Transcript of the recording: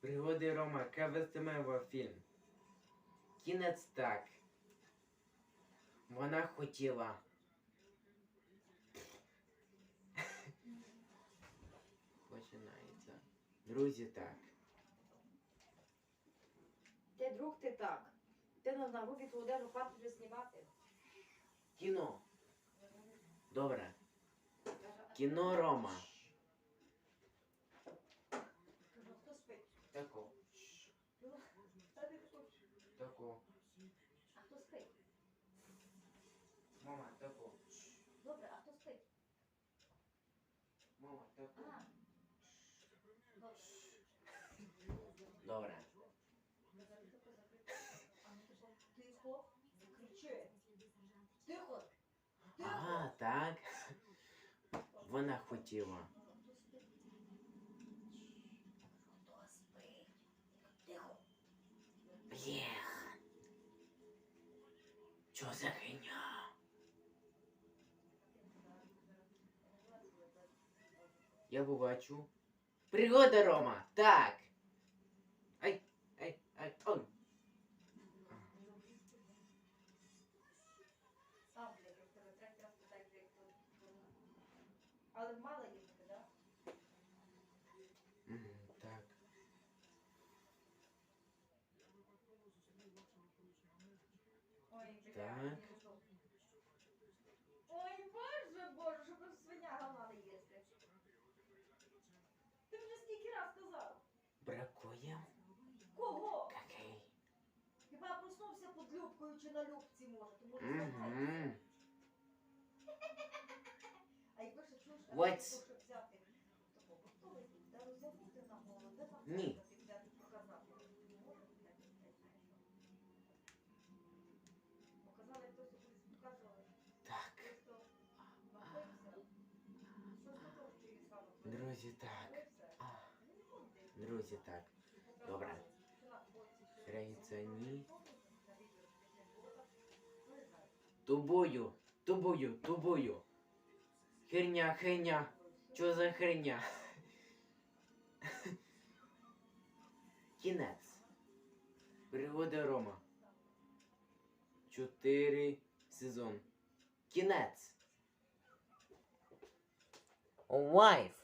Пригоди Рома, яке вестиме фільм. Кінець так. Вона хотіла. Починається. Друзі, так. Ти друг, ти так. Ти на групі твою одежу вже знімати. Кіно. Добре. Кіно Рома. Тако. А хто спить? Мама, тако. Добре, а хто спить? Мама, тако. А. Добре. Добре. А ну тихо. Тихо. Кричи. Тихо. Так. Вона хотіла. Хто спить? Тихо. Блєх. Чо за хиня? Я побачу. Пригода Рома. Так. Ай, ай, ай, ой. Сам, блядь, я Так. Ой, боже, боже, щоб свиня говна їсти. Ти вже скільки раз сказав? Бракує. Кого? Какий? Хіба проснувся під любкою чи на любці може, тому не Мгм. А якби ще чуєш, а що взяти? Тако, готовий, де роззявити на голову, де там Ні. Друзі, так. Друзі, так. Добре. Грається ні. Тубою, тубою, тубою. Херня, херня. Чо за херня? Кінець. Пригода Рома. Чотири сезон. Кінець. Wife.